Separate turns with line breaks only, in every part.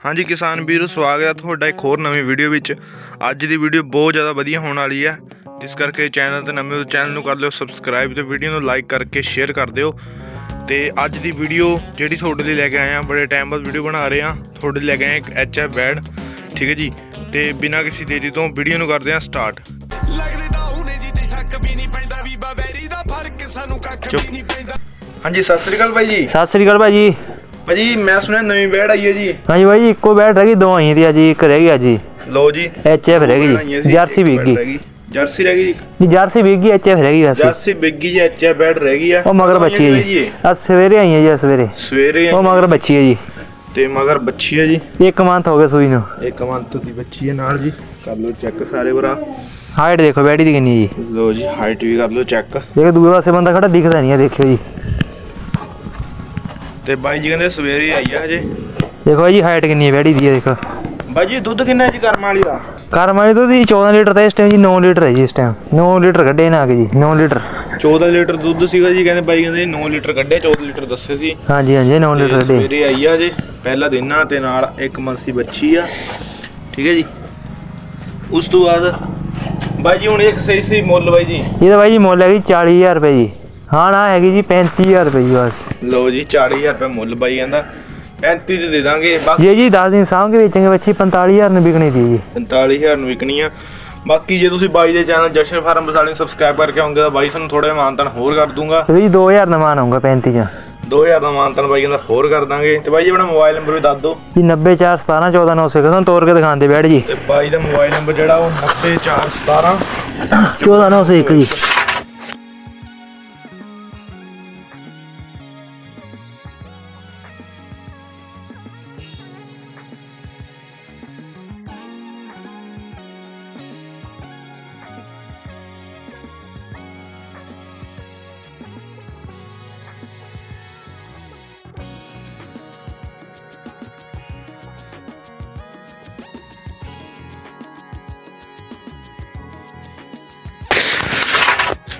ਹਾਂਜੀ ਕਿਸਾਨ ਵੀਰੋ ਸਵਾਗਤ ਹੈ ਤੁਹਾਡਾ ਇੱਕ ਹੋਰ ਨਵੀਂ ਵੀਡੀਓ ਵਿੱਚ। ਅੱਜ ਦੀ ਵੀਡੀਓ ਬਹੁਤ ਜ਼ਿਆਦਾ ਵਧੀਆ ਹੋਣ ਵਾਲੀ ਹੈ। ਇਸ ਕਰਕੇ ਚੈਨਲ ਤੇ ਨਵੇਂ ਹੋ ਚੈਨਲ ਨੂੰ ਕਰ ਲਿਓ ਸਬਸਕ੍ਰਾਈਬ ਤੇ ਵੀਡੀਓ ਨੂੰ ਲਾਈਕ ਕਰਕੇ ਸ਼ੇਅਰ ਕਰ ਦਿਓ। ਤੇ ਅੱਜ ਦੀ ਵੀਡੀਓ ਜਿਹੜੀ ਤੁਹਾਡੇ ਲਈ ਲੈ ਕੇ ਆਏ ਆ ਬੜੇ ਟਾਈਮ ਬਾਅਦ ਵੀਡੀਓ ਬਣਾ ਰਹੇ ਆ ਤੁਹਾਡੇ ਲਈ ਲੈ ਕੇ ਆਏ ਇੱਕ ਐਚਐਫ ਬੈਡ ਠੀਕ ਹੈ ਜੀ? ਤੇ ਬਿਨਾਂ ਕਿਸੇ ਦੇਰੀ ਤੋਂ ਵੀਡੀਓ ਨੂੰ ਕਰਦੇ ਆ ਸਟਾਰਟ
ਲੱਗਦੇ ਤਾਂ ਹੁਣੇ ਜੀ ਤੇ ਸ਼ੱਕ ਵੀ ਨਹੀਂ ਪੈਂਦਾ ਵੀ ਬਵੈਰੀ ਦਾ ਫ਼ਰਕ ਸਾਨੂੰ ਕੱਖ
ਚੁੱਪ।
ਵੀ ਨਹੀਂ ਪੈਂਦਾ।
ਹਾਂਜੀ ਸਤਿ ਸ੍ਰੀ ਅਕਾਲ ਬਾਈ ਜੀ।
ਸਤਿ ਸ੍ਰੀ ਅਕਾਲ ਭਾਜੀ
ਭਾਜੀ ਮੈਂ ਸੁਣਿਆ ਨਵੀਂ ਬੈਡ ਆਈ ਹੈ ਜੀ।
ਹਾਂਜੀ ਭਾਈ ਇੱਕੋ ਬੈਟ ਰਹਿ ਗਈ ਦੋ ਆਈਆਂ ਦੀ ਜੀ ਇੱਕ ਰਹਿ ਗਈ ਅੱਜ। ਜੀ
ਲਓ ਜੀ।
ਐਚ ਐਫ ਰਹਿ ਗਈ ਜੀ ਜਰਸੀ ਵਿਕ ਗਈ।
ਰਹਿ ਗਈ। ਜਰਸੀ ਰਹਿ ਗਈ ਜੀ।
ਜਰਸੀ ਵਿਕ ਗਈ ਐਚ ਐਫ ਰਹਿ ਗਈ ਵੈਸੇ।
ਜਰਸੀ ਬਿੱਗੀ ਜੀ ਐਚਐਫ ਬੈਡ ਰਹਿ ਗਈ ਆ।
ਉਹ ਮਗਰ ਬੱਚੀ ਹੈ
ਜੀ?
ਅੱਜ ਸਵੇਰੇ ਆਈਆਂ ਜੀ ਸਵੇਰੇ।
ਸਵੇਰੇ
ਉਹ ਮਗਰ ਬੱਚੀ ਹੈ ਜੀ।
ਤੇ ਮਗਰ ਬੱਚੀ ਹੈ ਜੀ।
ਇੱਕ ਮੰਥ ਹੋ ਗਿਆ ਸੂਈ ਨੂੰ।
ਇੱਕ ਮੰਥ ਦੀ ਬੱਚੀ ਹੈ ਨਾਲ ਜੀ। ਕਰ ਲਓ ਚੈੱਕ ਸਾਰੇ ਭਰਾ।
ਹਾਈਟ ਦੇਖੋ ਬੈਡੀ ਦੀ ਕਿੰਨੀ ਜੀ।
ਲਓ ਜੀ ਹਾਈਟ ਵੀ ਕਰ ਲਓ ਚੈੱਕ
ਦੇਖ ਦੂਏ ਪਾਸੇ ਬੰਦਾ ਖੜਾ ਦਿਖਦਾ ਨਹੀਂ ਆ ਦੇਖਿਓ ਜੀ।
ਤੇ ਬਾਈ ਜੀ ਕਹਿੰਦੇ ਸਵੇਰੇ ਆਈ ਆ ਹਜੇ।
ਦੇਖੋ ਜੀ ਹਾਈਟ ਕਿੰਨੀ ਹੈ ਬੈਡੀ ਦੀ ਇਹ ਦੇਖੋ।
ਬਾਈ ਜੀ ਦੁੱਧ ਕਿੰਨਾ ਹੈ ਜੀ ਕਰਮ ਵਾਲੀ ਦਾ?
ਕਰਮਾਲੀ ਤੋਂ ਦੀ 14 ਲੀਟਰ ਤੇ ਇਸ ਟਾਈਮ ਜੀ 9 ਲੀਟਰ ਹੈ ਜੀ ਇਸ ਟਾਈਮ 9 ਲੀਟਰ ਕੱਢੇ ਨਾ ਆ ਕੇ ਜੀ 9 ਲੀਟਰ।
14 ਲੀਟਰ ਦੁੱਧ ਸੀਗਾ ਜੀ ਕਹਿੰਦੇ ਬਾਈ ਕਹਿੰਦੇ 9 ਲੀਟਰ ਕੱਢਿਆ 14 ਲੀਟਰ ਦੱਸੇ ਸੀ।
ਹਾਂਜੀ ਹਾਂਜੀ 9
ਤੇ
ਲੀਟਰ ਕੱਢੇ।
ਸਵੇਰੇ ਆਈ ਆ ਹਜੇ ਪਹਿਲਾ ਦਿਨ ਆ ਤੇ ਨਾਲ ਇੱਕ ਦੀ ਬੱਚੀ ਆ। ਠੀਕ ਹੈ ਜੀ। ਉਸ ਤੋਂ ਬਾਅਦ ਬਾਈ ਜੀ ਹੁਣ ਇੱਕ ਸਹੀ ਸਹੀ ਮੁੱਲ ਬਾਈ ਜੀ।
ਇਹਦਾ ਬਾਈ ਜੀ ਮੁੱਲ ਹੈਗੀ 40000 ਰੁਪਏ ਜੀ। ਹਾਂ ਨਾ ਹੈਗੀ ਜੀ 35000 ਰੁਪਏ ਜੀ ਬਸ।
ਲਓ ਜੀ 40000 ਰੁਪਏ ਮੁੱਲ ਬਾਈ ਕਹਿੰਦਾ 35 ਤੇ ਦੇ ਦਾਂਗੇ ਬਾਕੀ
ਜੇ ਜੀ 10 ਦਿਨ ਸਾਂਭ ਕੇ ਵੇਚਾਂਗੇ ਬੱਚੀ 45000 ਨੂੰ ਵਿਕਣੀ ਦੀ ਜੀ।
45000 ਨੂੰ ਵਿਕਣੀ ਆ। ਬਾਕੀ ਜੇ ਤੁਸੀਂ ਬਾਈ ਦੇ ਚੈਨਲ ਜਸ਼ਨ ਫਾਰਮ ਬਸਾਲੇ ਨੂੰ ਸਬਸਕ੍ਰਾਈਬ ਕਰਕੇ ਆਉਂਗੇ ਤਾਂ ਬਾਈ ਤੁਹਾਨੂੰ ਥੋੜਾ ਜਿਹਾ ਮਾਨਤਨ ਹੋਰ ਕਰ ਦੂੰਗਾ।
ਤੇ ਜੀ 2000 ਦਾ ਮਾਨ ਆਉਂਗਾ 35 ਜਾਂ
2000 ਦਾ ਮਾਨਤਨ ਬਾਈ ਕਹਿੰਦਾ ਹੋਰ ਕਰ ਦਾਂਗੇ। ਤੇ ਬਾਈ ਜੀ ਆਪਣਾ ਮੋਬਾਈਲ ਨੰਬਰ ਵੀ ਦੱਸ ਦਿਓ।
ਜੀ 90417 14900 ਤੁਹਾਨੂੰ ਤੋੜ ਕੇ ਦਿਖਾਉਂਦੇ ਬੈਠ ਜੀ।
ਤੇ ਬਾਈ ਦਾ ਮੋਬਾਈਲ ਨੰਬਰ ਜਿਹੜਾ ਉਹ 90417
14901 ਜੀ।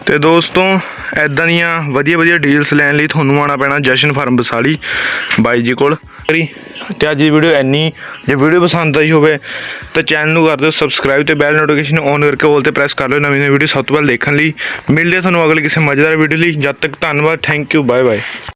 ਤੇ ਦੋਸਤੋ ਐਦਾਂ ਦੀਆਂ ਵਧੀਆ ਵਧੀਆ ਡੀਲਸ ਲੈਣ ਲਈ ਤੁਹਾਨੂੰ ਆਉਣਾ ਪੈਣਾ ਜਸ਼ਨ ਫਾਰਮ ਬਸਾਲੀ ਬਾਈ ਜੀ ਕੋਲ। ਤੇ ਅੱਜ ਦੀ ਵੀਡੀਓ ਇੰਨੀ ਜੇ ਵੀਡੀਓ ਪਸੰਦ ਆਈ ਹੋਵੇ ਤਾਂ ਚੈਨਲ ਨੂੰ ਕਰ ਦਿਓ ਸਬਸਕ੍ਰਾਈਬ ਤੇ ਬੈਲ ਨੋਟੀਫਿਕੇਸ਼ਨ ਔਨ ਕਰਕੇ ਆਲ ਤੇ ਪ੍ਰੈਸ ਕਰ ਲਓ ਨਵੀਂ ਨਵੀਂ ਵੀਡੀਓ ਸਭ ਤੋਂ ਪਹਿਲਾਂ ਦੇਖਣ ਲਈ। ਮਿਲਦੇ ਹਾਂ ਤੁਹਾਨੂੰ ਅਗਲੇ ਕਿਸੇ ਮਜ਼ੇਦਾਰ ਵੀਡੀਓ ਲਈ। ਜਦ ਤੱਕ ਧੰਨਵਾਦ ਥੈਂਕ ਯੂ ਬਾਏ ਬਾਏ